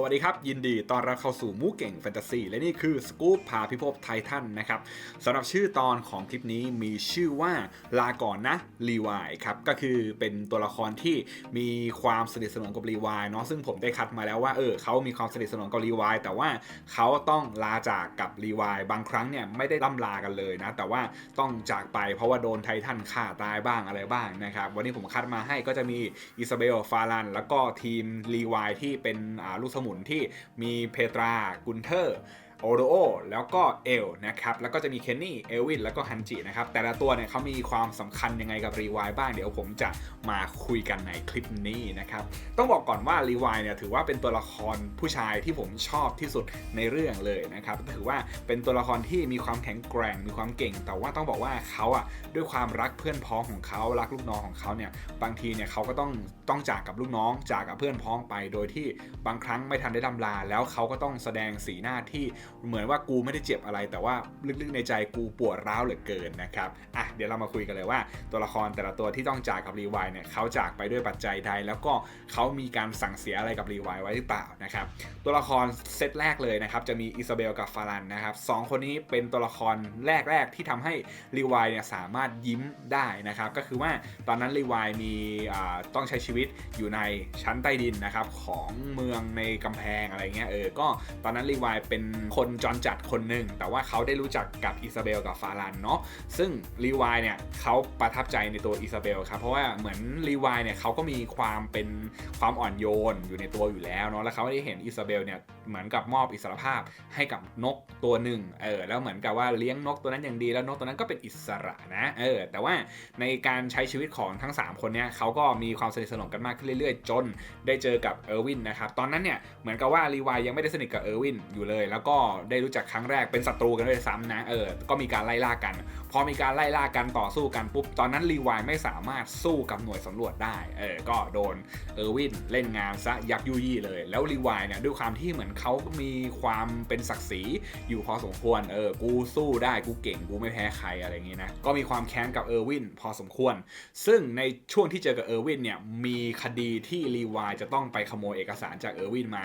สวัสดีครับ ยินดีตอนรับเข้าสู่มูเก่งแฟนตาซีและนี่คือสกู๊ปพาพิภพไททันนะครับสำหรับชื่อตอนของคลิปนี้มีชื่อว่าลาก่อนนะรีวายครับก็คือเป็นตัวละครที่มีความสนิทสนมกับรีวายเนาะซึ่งผมได้คัดมาแล้วว่าเออเขามีความสนิทสนมกับรีวายแต่ว่าเขาต้องลาจากกับรีวายบางครั้งเนี่ยไม่ได้ล่ำลากันเลยนะแต่ว่าต้องจากไปเพราะว่าโดนไททันฆ่าตายบ้างอะไรบ้างนะครับวันนี้ผมคัดมาให้ก็จะมีอิซาเบลฟารันแล้วก็ทีมรีวายที่เป็นลูกสมุนที่มีเพตรากุนเทอร์ โอโดโอแล้วก็เอลนะครับแล้วก็จะมีเคนนี่เอลวินแล้วก็ฮันจินะครับแต่ละตัวเนี่ยเขามีความสำคัญยังไงกับรีวายบ้างเดี๋ยวผมจะมาคุยกันในคลิปนี้นะครับต้องบอกก่อนว่ารีวายเนี่ยถือว่าเป็นตัวละครผู้ชายที่ผมชอบที่สุดในเรื่องเลยนะครับถือว่าเป็นตัวละครที่มีความแข็งแกร่งมีความเก่ง แต่ว่าต้องบอกว่าเขาอะด้วยความรักเพื่อนพ้องของเขารักลูกน้องของเขาเนี่ยบางทีเนี่ยเขาก็ต้องต้องจากกับลูกน้องจากกับเพื่อนพ้องไป โดยที่บางครั้งไม่ทันได้ดำลาแล้วเขาก็ต้องแสดงสีหน้าที่เหมือนว่ากูไม่ได้เจ็บอะไร แต่ว่าลึกๆในใจกูปวดร้าวเหลือเกินนะครับอะเดี๋ยวเรามาคุยกันเลยว่าตัวละครแต่ละตัวที่ต้องจากกับรีวายเนี่ยเขาจากไปด้วยปัจจัยใดแล้วก็เขามีการสั่งเสียอะไรกับรีวายไว้หรือเปล่านะครับตัวละครเซตแรกเลยนะครับจะมีอิซาเบลกับฟารันนะครับสองคนนี้เป็นตัวละครแรกๆที่ทำให้รีวายเนี่ยสามารถยิ้มได้นะครับก็คือว่าตอนนั้นรีวายมีต้องใช้ชีวิตอยู่ในชั้นใต้ดินนะครับของเมืองในกำแพงอะไรเงี้ยเออก็ตอนนั้นรีวายเป็นคนจรจัดคนหนึ่ง แต่ว่าเขาได้รู้จักกับอิซาเบลกับฟารันเนาะซึ่งรีวายเนี่ยเขาประทับใจในตัวอิซาเบลครับเพราะว่าเหมือนรีวายเนี่ยเขาก็มีความเป็นความอ่อนโยนอยู่ในตัวอยู่แล้วเนาะแล้วเขาได้เห็นอิซาเบลเนี่ยเหมือนกับมอบอิสรภาพให้กับนกตัวหนึ่งเออแล้วเหมือนกับว่าเลี้ยงนกตัวนั้นอย่างดีแล้วนกตัวนั้นก็เป็นอิสระนะเออแต่ว่าในการใช้ชีวิตของทั้ง 3 คนเนี่ยเขาก็มีความสนิทสนมกันมากขึ้นเรื่อยๆ จนได้เจอกับเออร์วินนะครับตอนนั้นเนี่ยเหมือนกับว่ารีวายยังไม่ได้สนิทกับเออร์วินอยู่เลย แล้วก็ได้รู้จักครั้งแรกเป็นศัตรูกันด้วยซ้ำนะเออก็มีการไล่ล่ากัน พอมีการไล่ล่ากันต่อสู้กันปุ๊บ ตอนนั้นรีวายไม่สามารถสู้กับหน่วยสำรวจได้เออก็โดนเออร์วินเล่นงานซะยับยุยี่เลย แล้วรีวายเนี่ยด้วยความที่เหมือนเขามีความเป็นศักดิ์ศรีอยู่พอสมควรเออกูสู้ได้กูเก่งกูไม่แพ้ใครอะไรอย่างงี้นะก็มีความแค้นกับเออร์วินพอสมควร ซึ่งในช่วงที่เจอกับเออร์วินเนี่ยมีคดีที่รีวายจะต้องไปขโมยเอกสารจากเออร์วินมา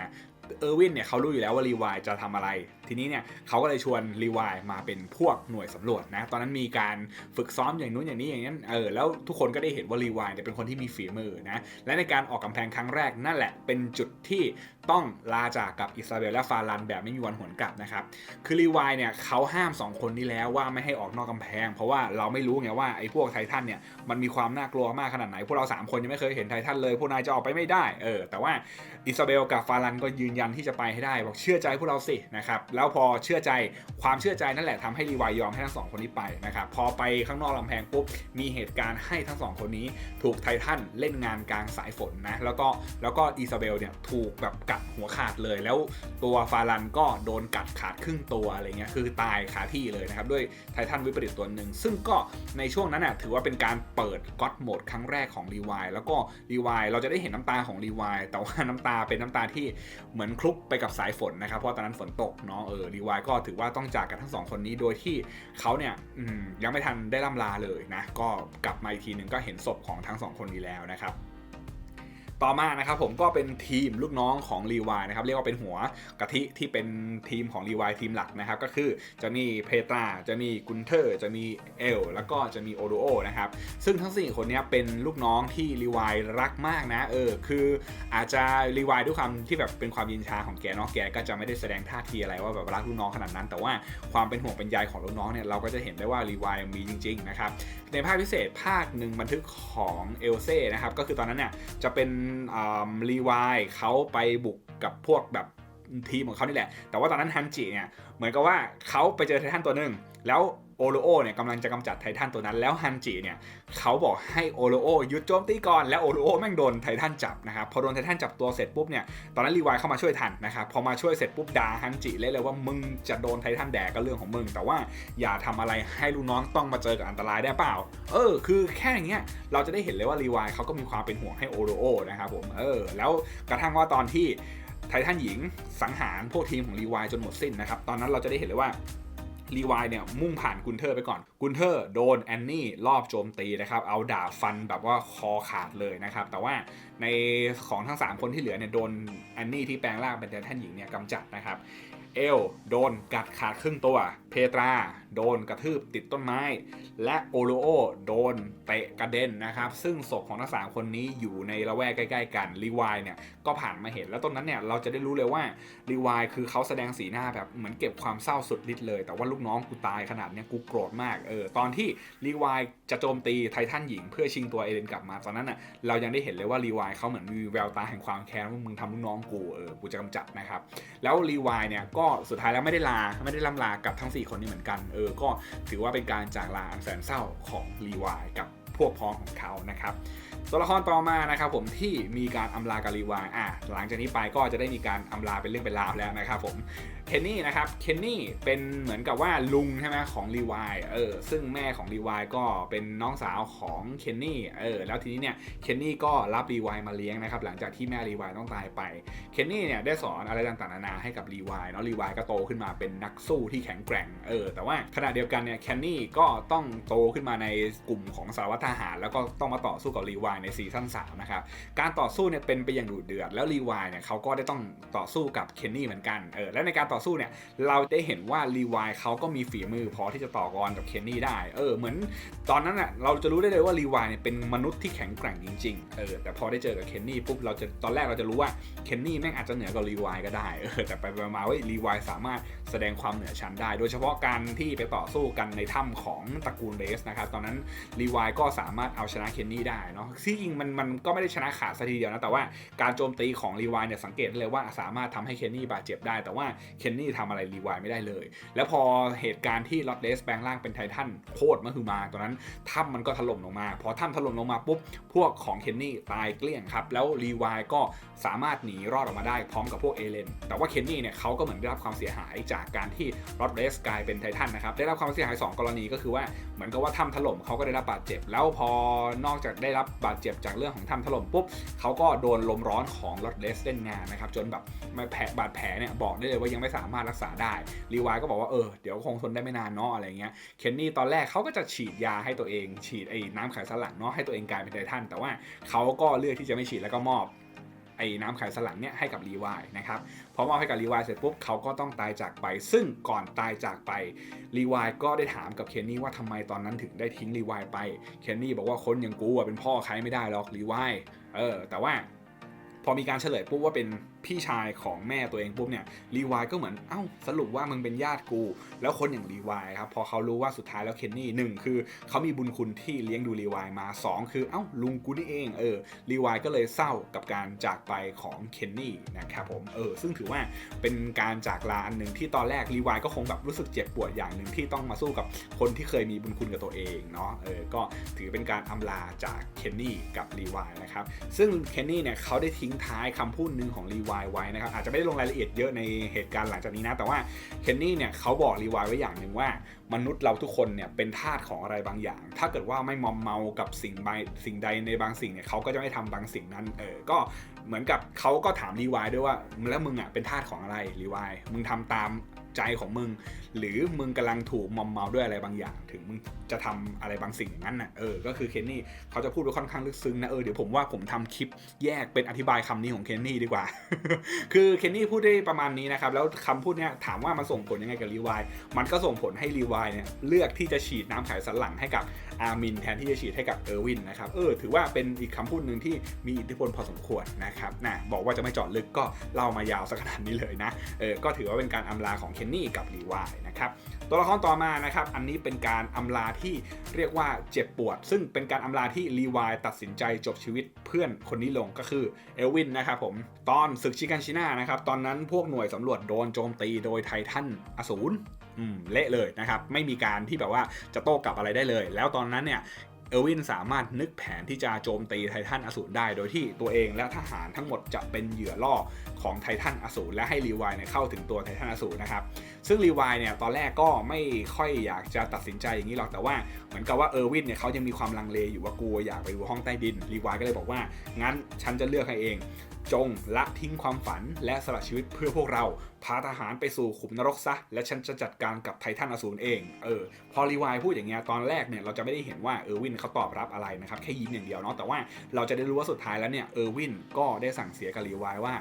เออร์วินเนี่ยเขารู้อยู่แล้วว่ารีวายจะทำอะไร ทีนี้เนี่ยเขาก็เลยชวนรีวายมาเป็นพวกหน่วยสำรวจนะ ตอนนั้นมีการฝึกซ้อมอย่างนู้นอย่างนี้อย่างนั้น เออ แล้วทุกคนก็ได้เห็นว่ารีวายเนี่ยเป็นคนที่มีฝีมือนะ และในการออกกำแพงครั้งแรกนั่นแหละ เป็นจุดที่ต้องลาจากกับอิซาเบลและฟารันแบบไม่มีวันหวนกลับนะครับ คือรีวายเนี่ยเขาห้ามสองคนนี้แล้วว่าไม่ให้ออกนอกกำแพง เพราะว่าเราไม่รู้ไงว่าไอ้พวกไททันเนี่ยมันมีความน่ากลัวมากขนาดไหน พวกเราสามคนยังไม่เคยเห็นไททันเลย พวกนายจะออกไปไม่ได้ เออ แต่ว่าอิซาเบลกับฟารันก็ยืนยันที่จะไปให้ได้บอกเชื่อใจพวกเราสินะครับแล้วพอเชื่อใจความเชื่อใจนั่นแหละทำให้รีวายยอมให้ทั้งสองคนนี้ไปนะครับพอไปข้างนอกลำแพงปุ๊บมีเหตุการณ์ให้ทั้งสองคนนี้ ถูกไททันเล่นงานกลางสายฝนนะแล้วก็แล้วก็อิซาเบลเนี่ยถูกแบบกัดหัวขาดเลยแล้วตัวฟารันก็โดนกัดขาดครึ่งตัวอะไรเงี้ยคือตายคาที่เลยนะครับด้วยไททันวิปริตตัวหนึ่งซึ่งก็ในช่วงนั้นน่ะถือว่าเป็นการเปิดก็อดโหมดครั้งแรกของรีวายแล้วก็รีวายเราจะได้เห็นน้ำตาของรีวายแต่ว่าน้ำตาเป็นน้ำตาที่เหมือนือนคลุกไปกับสายฝนนะครับเพราะตอนนั้นฝนตกเนาะเออรีวายก็ถือว่าต้องจากกันทั้งสองคนนี้โดยที่เขาเนี่ยยังไม่ทันได้ล่ำลาเลยนะก็กลับมาอีกทีหนึ่งก็เห็นศพของทั้งสองคนนี้แล้วนะครับ ต่อมานะครับผมก็เป็นทีมลูกน้องของรีวายนะครับเรียกว่าเป็นหัวกะทิที่เป็นทีมของรีวายทีมหลักนะครับก็คือจะมีเพตราจะมีกุนเทอร์ จะมีเอลแล้วก็จะมีโอโดโอนะครับซึ่งทั้ง 4 คนนี้เป็นลูกน้องที่รีวายรักมากนะเออคืออาจจะรีวายด้วยความที่แบบเป็นความยินชาของแกเนาะแกก็จะไม่ได้แสดงท่าทีอะไรว่าแบบรักลูกน้องขนาดนั้น แต่ว่าความเป็นห่วงเป็นใยของลูกน้องเนี่ยเราก็จะเห็นได้ว่ารีวายมีจริงๆนะครับในภาคพิเศษภาคหนึ่งบันทึกของเอลเซ่นะครับก็คือตอนนั้นเนี่ยจะเป็นรีวายเขาไปบุกกับพวกแบบทีมของเขานี่แหละ แต่ว่าตอนนั้นฮันจิเนี่ย เหมือนกับว่าเขาไปเจอไททันตัวหนึ่งแล้ว โอโลโอเนี่ยกำลังจะกำจัดไททันตัวนั้น แล้วฮันจิเนี่ยเขาบอกให้โอโลโอหยุดโจมตีก่อน แล้วโอโลโอแม่งโดนไททันจับนะครับ พอโดนไททันจับตัวเสร็จปุ๊บเนี่ย ตอนนั้นรีวายเข้ามาช่วยทันนะครับ พอมาช่วยเสร็จปุ๊บด่าฮันจิเลยเลยว่ามึงจะโดนไททันแดกก็เรื่องของมึง แต่ว่าอย่าทำอะไรให้ลูกน้องต้องมาเจอกับอันตรายได้เปล่า เออ คือแค่อย่างเงี้ย เราจะได้เห็นเลยว่ารีวายเขาก็มีความเป็นห่วงให้โอโลโอนะครับผม เออ แล้วกระทั่งว่าตอนที่ไททันหญิงสังหารพวกทีมของรีวายจนหมดสิ้นนะครับ ตอนนั้นเราจะได้เห็นเลยว่า รีวายเนี่ยมุ่งผ่านกุนเทอร์ไปก่อน กุนเทอร์โดนแอนนี่รอบโจมตีนะครับ เอาดาบฟันแบบว่าคอขาดเลยนะครับ แต่ว่าในของทั้ง 3 คนที่เหลือเนี่ยโดนแอนนี่ที่แปลงร่างเป็นไททันหญิงเนี่ยกำจัดนะครับ เอลโดนกัดขาดครึ่งตัว เพตรา โดนกระทืบติดต้นไม้ และโอโลโอโดนเตะกระเด็นนะครับ ซึ่งศพของทั้งสามคนนี้อยู่ในละแวกใกล้ ๆ กันรีวายเนี่ยก็ผ่านมาเห็นแล้วตรงนั้นเนี่ยเราจะได้รู้เลยว่ารีวายคือเขาแสดงสีหน้าแบบเหมือนเก็บความเศร้าสุดฤทธิ์เลย แต่ว่าลูกน้องกูตายขนาดเนี้ยกูโกรธมากเออตอนที่รีวายจะโจมตีไททันหญิง เพื่อชิงตัวเอเลนกลับมาตอนนั้นน่ะเรายังได้เห็นเลยว่ารีวายเขาเหมือนมีแววตาแห่งความแค้นว่ามึงทำลูกน้องกูเออกูจะกำจัดนะครับแล้วรีวายเนี่ยก็็สุดท้ายแล้วไม่ได้ลาไม่ได้ล่ำลากับทั้ง 4 คนนี้เหมือนกัน เออ ก็ถือว่าเป็นการจากลาอันแสนเศร้าของรีวายกับพวกพ้องของเขานะครับตัวละครต่อมานะครับผมที่มีการอำลากับรีวายอะหลังจากนี้ไปก็จะได้มีการอำลาเป็นเรื่องเป็นราวแล้วนะครับผมเคนนี่นะครับเคนนี่เป็นเหมือนกับว่าลุงใช่ไหมของรีวายเออซึ่งแม่ของรีวายก็เป็นน้องสาวของเคนนี่เออแล้วทีนี้เนี่ยเคนนี่ก็รับรีวายมาเลี้ยงนะครับหลังจากที่แม่รีวายต้องตายไปเคนนี่เนี่ยได้สอนอะไรต่างๆนานาให้กับรีวายเนาะรีวายก็โตขึ้นมาเป็นนักสู้ที่แข็งแกร่งเออแต่ว่าขณะเดียวกันเนี่ยเคนนี่ก็ต้องโตขึ้นมาในกลุ่มของสารวัตรทหาร แล้วก็ต้องมาต่อสู้กับรีวายในซีซั่น3นะครับการต่อสู้เนี่ยเป็นไปอย่างดุเดือดแล้วรีวายเนี่ยเขาก็ได้ต้องต่อสู้กับเคนนี่เหมือนกันเออและในการต่อสู้เนี่ย เราได้เห็นว่ารีวายเขาก็มีฝีมือพอที่จะต่อกรกับเคนนี่ได้ เออ เหมือนตอนนั้นอะเราจะรู้ได้เลยว่ารีวายเนี่ยเป็นมนุษย์ที่แข็งแกร่งจริงๆ เออ แต่พอได้เจอกับเคนนี่ปุ๊บ เราจะ ตอนแรกเราจะรู้ว่าเคนนี่แม่งอาจจะเหนือกว่ารีวายก็ได้ เออ แต่ไปมาว่ารีวายสามารถแสดงความเหนือชั้นได้ โดยเฉพาะการที่ไปต่อสู้กันในถ้ำของตระกูลเรสนะครับ ตอนนั้นรีวายก็สามารถเอาชนะเคนนี่ได้เนาะ ที่จริงมันมันก็ไม่ได้ชนะขาดสัทีเดียวนะ แต่ว่าการโจมตีของรีวายเนี่ยสังเกตได้เลยว่าสามารถทำให้เคนนี่บาดเจ็บได้ แต่ว่าเคคนนี่ทำอะไรรีวายไม่ได้เลย แล้วพอเหตุการณ์ที่ลอตเดสแปลงร่างเป็นไททันโคตรมหึมาตอนนั้นถ้ำมันก็ถล่มลงมา พอถ้ำถล่มลงมาปุ๊บ พวกของเคนนี่ตายเกลี้ยงครับ แล้วรีวายก็สามารถหนีรอดออกมาได้พร้อมกับพวกเอเลน แต่ว่าเคนนี่เนี่ยเขาก็เหมือนได้รับความเสียหายจากการที่รอดเรสกลายเป็นไททันนะครับ ได้รับความเสียหาย 2 กรณีก็คือว่าเหมือนกับว่าถ้ำถล่มเขาก็ได้รับบาดเจ็บ แล้วพอนอกจากได้รับบาดเจ็บจากเรื่องของถ้ำถล่มปุ๊บเขาก็โดนลมร้อนของรอดเรสเล่นงานนะครับจนแบบแผลบาดแผลเนี่ยบอกได้เลยว่ายังไม่สามารถรักษาได้รีวายก็บอกว่าเออเดี๋ยวคงทนได้ไม่นานเนาะอะไรเงี้ยเคนนี่ตอนแรกเขาก็จะฉีดยาให้ตัวเอง ฉีดไอ้น้ำไขสันหลังเนาะให้ตัวเองกลายเป็นไททันแต่ว่าเขาก็เลือกที่จะไม่ฉีดแล้วก็มอบไอ้น้ำไขสันหลังเนี่ยให้กับรีวายนะครับพอมอบให้กับรีวายเสร็จปุ๊บเขาก็ต้องตายจากไป ซึ่งก่อนตายจากไปรีวายก็ได้ถามกับเคนนี่ว่าทำไมตอนนั้นถึงได้ทิ้งรีวายไปเคนนี่บอกว่าคนอย่างกูอะเป็นพ่อใครไม่ได้หรอกรีวายเออแต่ว่าพอมีการเฉลยปุ๊บว่าเป็น พี่ชายของแม่ตัวเองปุ๊บเนี่ยรีวายก็เหมือนเอ้าสรุปว่ามึงเป็นญาติกู แล้วคนอย่างรีวายครับพอเขารู้ว่าสุดท้ายแล้วเคนนี่หนึ่งคือเขามีบุญคุณที่เลี้ยงดูรีวายมาสองคือเอ้าลุงกูนี่เองเออรีวายก็เลยเศร้ากับการจากไปของเคนนี่นะครับผมเออซึ่งถือว่าเป็นการจากลาอันหนึ่งที่ตอนแรกรีวายก็คงแบบรู้สึกเจ็บปวดอย่างหนึ่งที่ต้องมาสู้กับคนที่เคยมีบุญคุณกับตัวเองเนาะเออก็ถือเป็นการอำลาจากเคนนี่กับรีวายนะครับซึ่งเคนนี่เนี่ยเขาได้ทิ้งท้ายคำพูดหนึ่งของรีวายไว้นะครับอาจจะไม่ได้ลงรายละเอียดเยอะในเหตุการณ์หลังจากนี้นะ แต่ว่าเคนนี่เนี่ยเขาบอกรีวายไว้อย่างหนึ่งว่ามนุษย์เราทุกคนเนี่ยเป็นทาสของอะไรบางอย่าง ถ้าเกิดว่าไม่มอมเมากับสิ่งใดสิ่งใดในบางสิ่งเนี่ยเขาก็จะไม่ทำบางสิ่งนั้นเออก็เหมือนกับเขาก็ถามรีวายด้วยว่าแล้วมึงอะเป็นทาสของอะไรรีวายมึงทำตาม ใจของมึง หรือมึงกำลังถูกมอมเมาด้วยอะไรบางอย่าง ถึงมึงจะทำอะไรบางสิ่งอย่างนั้นน่ะเออก็คือเคนนี่เขาจะพูดไว้ค่อนข้างลึกซึ้งนะเออเดี๋ยวผมว่าผมทำคลิปแยกเป็นอธิบายคำนี้ของเคนนี่ดีกว่า คือเคนนี่พูดได้ประมาณนี้นะครับแล้วคำพูดเนี้ยถามว่ามันส่งผลยังไงกับรีวายมันก็ส่งผลให้รีวายเนี่ยเลือกที่จะฉีดน้ำไขสันหลังให้กับอาร์มินแทนที่จะฉีดให้กับเออร์วินนะครับเออถือว่าเป็นอีกคำพูดหนึ่งที่มีอิทธิพลพอสมควรนะครับนะบอกว่าจะไม่จาะลึกก็เล่ามายาวสักขนาดนี้เลยนะเออก็ถือว่าเป็นการอำลาของเคนนี่กับรีวายนะครับตัวละครต่อมานะครับอันนี้เป็นการอำลาที่เรียกว่าเจ็บปวด ซึ่งเป็นการอำลาที่รีวายตัดสินใจจบชีวิตเพื่อนคนนี้ลงก็คือเอลวินนะครับผมตอนศึกชิกันชิน่านะครับตอนนั้นพวกหน่วยสำรวจโดนโจมตีโดยไททันอสูรเละเลยนะครับไม่มีการที่แบบว่าจะโต้กลับอะไรได้เลย แล้วตอนนั้นเนี่ย ออร์วินสามารถนึกแผนที่จะโจมตีไททันอสูรได้ โดยที่ตัวเองและทหารทั้งหมดจะเป็นเหยื่อล่อของไททันอสูรและให้รีวายเนี่ยเข้าถึงตัวไททันอสูรนะครับ ซึ่งรีวายเนี่ยตอนแรกก็ไม่ค่อยอยากจะตัดสินใจอย่างนี้หรอกแต่ว่าเหมือนกับว่าเออร์วินเนี่ยเขายังมีความลังเลอยู่ว่ากลัวอยากไปดูห้องใต้ดินรีวายก็เลยบอกว่างั้นฉันจะเลือกให้เอง จงละทิ้งความฝันและสละชีวิตเพื่อพวกเรา พาทหารไปสู่ขุมนรกซะ และฉันจะจัดการกับไททันอสูรเอง เออ พอรีวายพูดอย่างเงี้ยตอนแรกเนี่ยเราจะไม่ได้เห็นว่าเออร์วินเขาตอบรับอะไรนะครับ แค่ยิ้มอย่างเดียวเนาะแต่ว่าเราจะได้รู้ว่าสุดท้ายแล้วเนี่ยเออร์วินก็ได้สั่งเสียกับรีวายว่า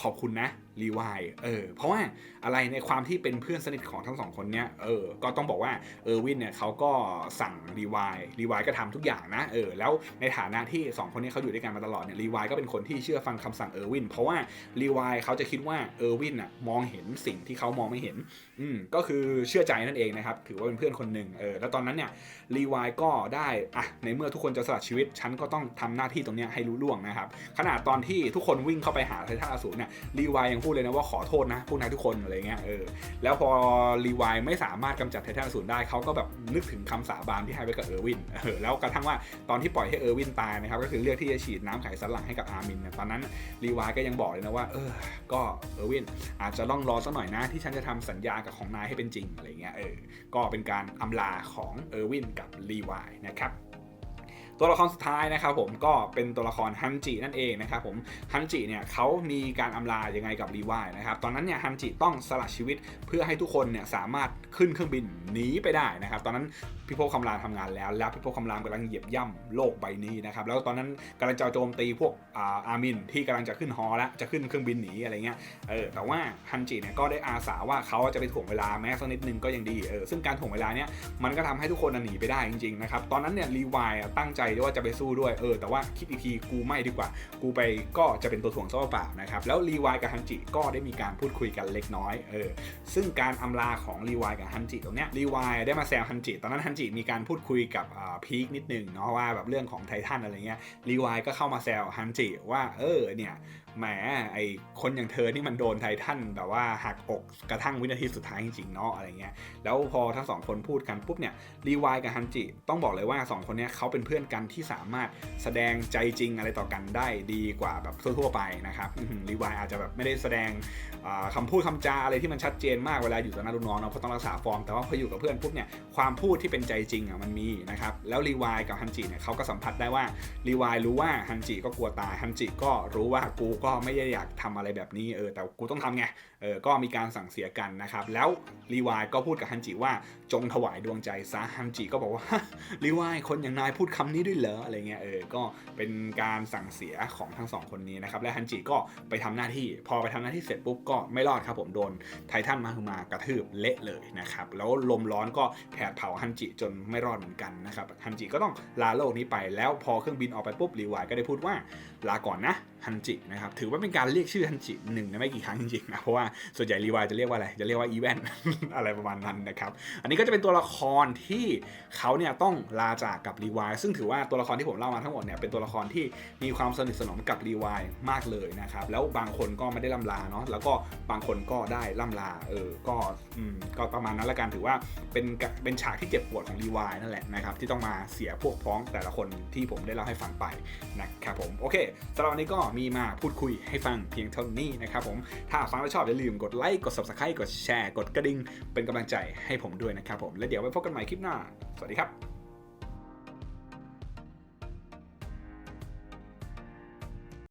ขอบคุณนะ รีวายเออเพราะว่าอะไรในความที่เป็นเพื่อนสนิทของทั้งสองคนเนี้ยเออก็ต้องบอกว่าเออร์วินเนี่ยเขาก็สั่งรีวายรีวายก็ทำทุกอย่างนะเออแล้วในฐานะที่สองคนนี้เขาอยู่ด้วยกันมาตลอดเนี่ยรีวายก็เป็นคนที่เชื่อฟังคำสั่งเออร์วินเพราะว่ารีวายเขาจะคิดว่าเออร์วินอะมองเห็นสิ่งที่เขามองไม่เห็นอืมก็คือเชื่อใจนั่นเองนะครับถือว่าเป็นเพื่อนคนหนึ่งเออแล้วตอนนั้นเนี่ยรีวายก็ได้อะในเมื่อทุกคนจะสละชีวิตฉันก็ต้องทำหน้าที่ตรงเนี้ยให้รู้ล่วงนะครับขนาดตอนที่ทุกคนวิ่งเข้าไปหาไททันอสูรเนี่ยรีวายยังพูดเลยนะว่าขอโทษนะพวกนายทุกคนอะไรเงี้ยเออแล้วพอรีวายไม่สามารถกำจัดไททันอสูรได้เขาก็แบบนึกถึงคำสาบานที่ให้ไว้กับเออร์วินเออแล้วกระทั่งว่าตอนที่ปล่อยให้เออร์วินตายนะครับก็คือเลือกที่จะฉีดน้ำไขสันหลังให้กับอาร์มินตอนนั้นรีวายก็ยังบอกเลยนะว่าเออก็เออร์วินอาจจะต้องรอสักหน่อยนะที่ฉันจะทำสัญญากับของนายให้เป็นจริงอะไรเงี้ยเออก็เป็นการอำลาของเออร์วินกับรีวายนะครับ ตัวละครสุดท้ายนะครับผมก็เป็นตัวละครฮันจินั่นเองนะครับผมฮันจิเนี่ยเขามีการอำลายังไงกับรีวายนะครับตอนนั้นเนี่ยฮันจิต้องสละชีวิตเพื่อให้ทุกคนเนี่ยสามารถขึ้นเครื่องบินหนีไปได้นะครับตอนนั้นพิภพคำรามทำงานแล้ว แล้วพิภพคำรามกำลังเหยียบย่ำโลกใบนี้นะครับแล้วตอนนั้นกำลังจะโจมตีพวกอาอามินที่กำลังจะขึ้นฮอแล้วจะขึ้นเครื่องบินหนีอะไรเงี้ยเออแต่ว่าฮันจิเนี่ยก็ได้อาสาว่าเขาจะไปถ่วงเวลาแม้สักนิดนึงก็ยังดีเออซึ่งการถ่วงเวลาเนี่ยมันก็ทำให้ทุกคนหนีไปได้จริงๆนะครับตอนนั้นเนี่ยรีวายตั้งใจว่าจะไปสู้ด้วยเออแต่ว่าคิดอีกทีกูไม่ดีกว่า กูไปก็จะเป็นตัวถ่วงโซ่เปล่านะครับแล้วรีวายกับฮันจิก็ได้มีการพูดคุยกันเล็กน้อยเออซึ่งการอำลาของรีวายกับฮันจิตรงเนี้ยรีวายได้มาแซวฮันจิตอนนั้นฮันจิมีการพูดคุยกับอ่าพีคนิดนึงเนาะว่าแบบเรื่องของไททันอะไรเงี้ยรีวายก็เข้ามาแซวฮันจิว่าเออเนี่ยแหมไอคนอย่างเธอนี่มันโดนไททันแบบว่าหักอกกระทั่งวินาทีสุดท้ายจริงๆเนาะอะไรเงี้ยแล้วพอทั้งสองคนพูดกันปุ๊บเนี่ยรีวายกับฮันจิต้องบอกเลยว่าสองคนเนี้ยเขาเป็นเพื่อนกันที่สามารถแสดงใจจริงอะไรต่อกันได้ดีกว่าแบบทั่วๆไปนะครับรีวายอาจจะแบบไม่ได้แสดงอ่าคำพูดคำจาอะไรที่มันชัดเจนมากเวลาอยู่ต่อหน้าลูกน้องเนาะเพราะต้องรักษาฟอร์มแต่ว่าพออยู่กับเพื่อนปุ๊บเนี่ยความพูดที่เป็นใจจริงอะมันมีนะครับแล้วรีวายกับฮันจิเนี่ยเขาก็สัมผัสได้ว่ารีวายรู้ว่าฮันจิก็กลัวตายฮันจิก็รู้ว่ากูก็ไม่ได้อยากทำอะไรแบบนี้เออแต่กูต้องทำไงเออก็มีการสั่งเสียกันนะครับ แล้วรีวายก็พูดกับฮันจิว่าจงถวายดวงใจซะฮันจิก็บอกว่ารีวายคนอย่างนายพูดคำนี้ด้วยเหรออะไรเงี้ยเออก็เป็นการสั่งเสียของทั้งสองคนนี้นะครับและฮันจิก็ไปทำหน้าที่ พอไปทำหน้าที่เสร็จปุ๊บก็ไม่รอดครับผมโดนไททันมาคือมากระทืบเละเลยนะครับแล้วลมร้อนก็แผดเผาฮันจิจนไม่รอดเหมือนกันนะครับฮันจิก็ต้องลาโลกนี้ไปแล้วพอเครื่องบินออกไปปุ๊บรีวายก็ได้พูดว่าลาก่อนนะ ฮันจินะครับถือว่าเป็นการเรียกชื่อฮันจิหนึ่งในไม่กี่ครั้งจริงๆนะเพราะว่าส่วนใหญ่รีวายจะเรียกว่าอะไรจะเรียกว่าอีเวนอะไรประมาณนั้นนะครับอันนี้ก็จะเป็นตัวละครที่เขาเนี่ยต้องลาจากกับรีวายซึ่งถือว่าตัวละครที่ผมเล่ามาทั้งหมดเนี่ยเป็นตัวละครที่มีความสนิทสนมกับรีวายมากเลยนะครับแล้วบางคนก็ไม่ได้ล่ำลาเนาะแล้วก็บางคนก็ได้ล่ำลาเออก็อืมก็ประมาณนั้นละกันถือว่าเป็นกะเป็นฉากที่เจ็บปวดของรีวายนั่นแหละนะครับที่ต้องมาเสียพวกพ้องแต่ละคนที่ผมได้เล่าให้ฟังไปนะครับผมโอเคสำหรับวันนี้ก็มีมาพูดคุยให้ฟังเพียงเท่านี้นะครับผม ถ้าฟังแล้วชอบอย่าลืมกดไลค์กด subscribe กดแชร์กดกระดิ่งเป็นกำลังใจให้ผมด้วยนะครับผม แล้วเดี๋ยวไว้พบกันใหม่คลิปหน้า สวัสดีครับ